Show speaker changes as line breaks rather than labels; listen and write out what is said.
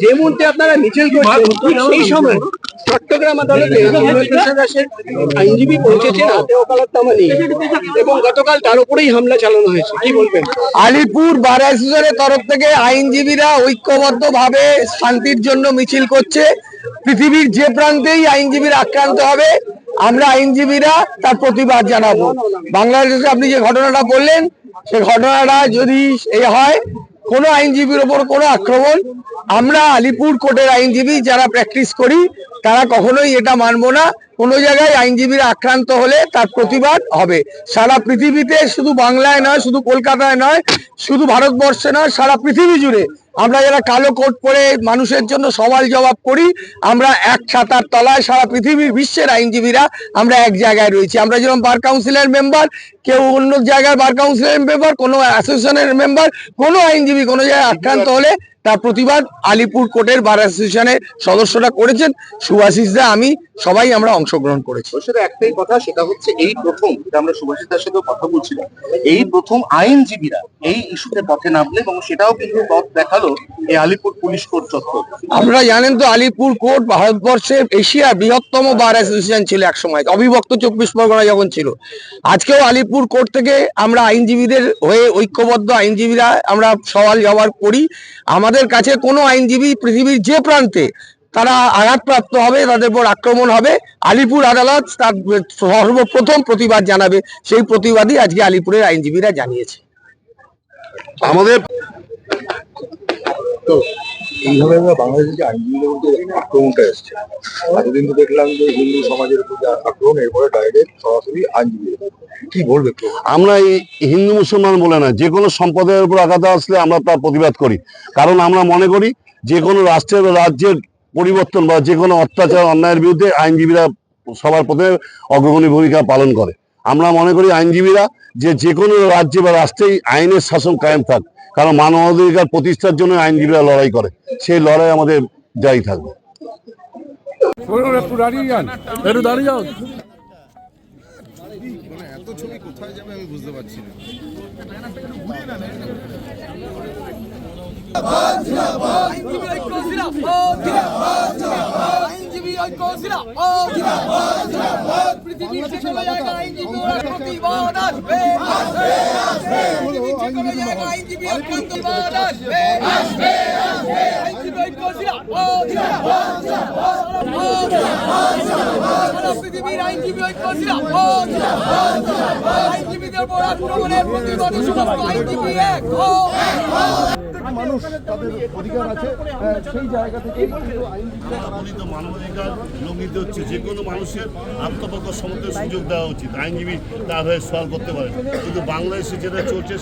যে মুহূর্তে আপনারা মিছিল করছেন সেই সময় চট্টগ্রাম আদালতে হিমেন্দ্র দাসের আইনজীবী পৌঁছেছেন হাতে ওকালতনামা নিয়ে এবং গতকাল তার উপরেই হামলা চালানো হয়েছে। কি বলবেন?
আলিপুর বার অ্যাসোসিয়েশনের তরফ থেকে আইনজীবীরা ঐক্যবদ্ধ ভাবে শান্তির জন্য মিছিল করছে। পৃথিবীর যে প্রান্তেই আইনজীবীরা আক্রান্ত হবে আমরা আইনজীবীরা তার প্রতিবাদ জানাব। বাংলাদেশে আপনি যে ঘটনাটা বললেন সে ঘটনাটা যদি এই হয় কোনো আইনজীবীর ওপর কোনো আক্রমণ। আমরা আলিপুর কোর্টের আইনজীবী যারা প্র্যাকটিস করি, তারা কখনোই এটা মানবো না। কোনো জায়গায় আইনজীবীরা আক্রান্ত হলে তার প্রতিবাদ হবে। সারা পৃথিবীতে শুধু বাংলায় নয়, শুধু কলকাতায় নয়, শুধু ভারতবর্ষে নয়, সারা পৃথিবী জুড়ে। আমরা যারা কালো কোট পরে মানুষের জন্য সওয়াল জবাব করি, আমরা এক ছাতার তলায় সারা পৃথিবীর বিশ্বের আইনজীবীরা আমরা এক জায়গায় রয়েছি। আমরা যেরকম বার কাউন্সিলের মেম্বার কেউ অন্য জায়গায় বার কাউন্সিলের মেম্বার কোনো অ্যাসোসিয়েশনের মেম্বার কোনো আইনজীবী কোনো জায়গায় আক্রান্ত হলে তার প্রতিবাদ আলিপুর কোর্টের বার অ্যাসোসিয়েশনের সদস্যরা করেছেন। সুভাষিসদা আমি সবাই আমরা অংশগ্রহণ করেছি।
সাথে একটাই কথা সেটা হচ্ছে এই প্রথম যেটা আমরা সুভাষিতার সাথেও কথা বলছিলাম এই প্রথম আইনজীবীরা এই ইস্যুতে পথে নামলে এবং সেটাও কিন্তু পথ দেখাল এই আলিপুর পুলিশ কোর্ট চত্বর।
আপনারা জানেন তো আলিপুর কোর্ট ভারতবর্ষের এশিয়া বৃহত্তম বার অ্যাসোসিয়েশন ছিল এক সময় অবিভক্ত চব্বিশ পরগনা যখন ছিল। আজকেও আলিপুর কোর্ট থেকে আমরা আইনজীবীদের হয়ে ঐক্যবদ্ধ আইনজীবীরা আমরা সওয়াল জবাব করি। আমাদের কাছে কোনো আইনজীবী পৃথিবীর যে প্রান্তে তারা আঘাতপ্রাপ্ত হবে, তাদের উপর আক্রমণ হবে, আলিপুর আদালত তার সর্বপ্রথম প্রতিবাদ জানাবে। সেই প্রতিবাদই আজকে আলিপুরের আইনজীবীরা জানিয়েছে।
আমাদের
এইভাবে আমরা বাংলাদেশে যে আইনজীবীদের মধ্যে আক্রমণটা এসছে। এতদিন তো দেখলাম যে হিন্দু সমাজের উপর যে আক্রমণ, এরপরে ডাইরেক্ট সরাসরি আইনজীবী কি বলবে
আমরা হিন্দু মুসলমান বলে না, যে কোনো সম্প্রদায়ের উপর আঘাত আসলে আমরা তার প্রতিবাদ করি। কারণ আমরা মনে করি যে কোনো রাষ্ট্রের রাজ্যের পরিবর্তন বা যে কোনো অত্যাচার, অন্যায়ের বিরুদ্ধে আইনজীবীরা সবার প্রথমে অগ্রগণী ভূমিকা পালন করে। আমরা মনে করি আইনজীবীরা যে যে কোনো রাজ্যে বা রাষ্ট্রেই আইনের শাসন কায়েম থাক কারণ মানবাধিকার প্রতিষ্ঠার জন্য আইনজীবীরা লড়াই করে সেই লড়াই আমাদের জারি থাকবে
আইনজীবী ঐক্য পৃথিবীর আইনজীবী ঐক্য জিন্দাবাদ জিন্দাবাদ জিন্দাবাদ আইনজীবীদের উপর আক্রমণের প্রতিবাদে সমস্ত আইনজীবী এক।
মানুষ তাদের অধিকার আছে সেই জায়গা থেকে
মানবাধিকার লঙ্ঘিত হচ্ছে। যে কোনো মানুষের আত্মপক্ষ সমর্থের সুযোগ দেওয়া উচিত। আইনজীবী তার হয়ে সওয়াল করতে পারে। কিন্তু বাংলাদেশে যেটা চলছে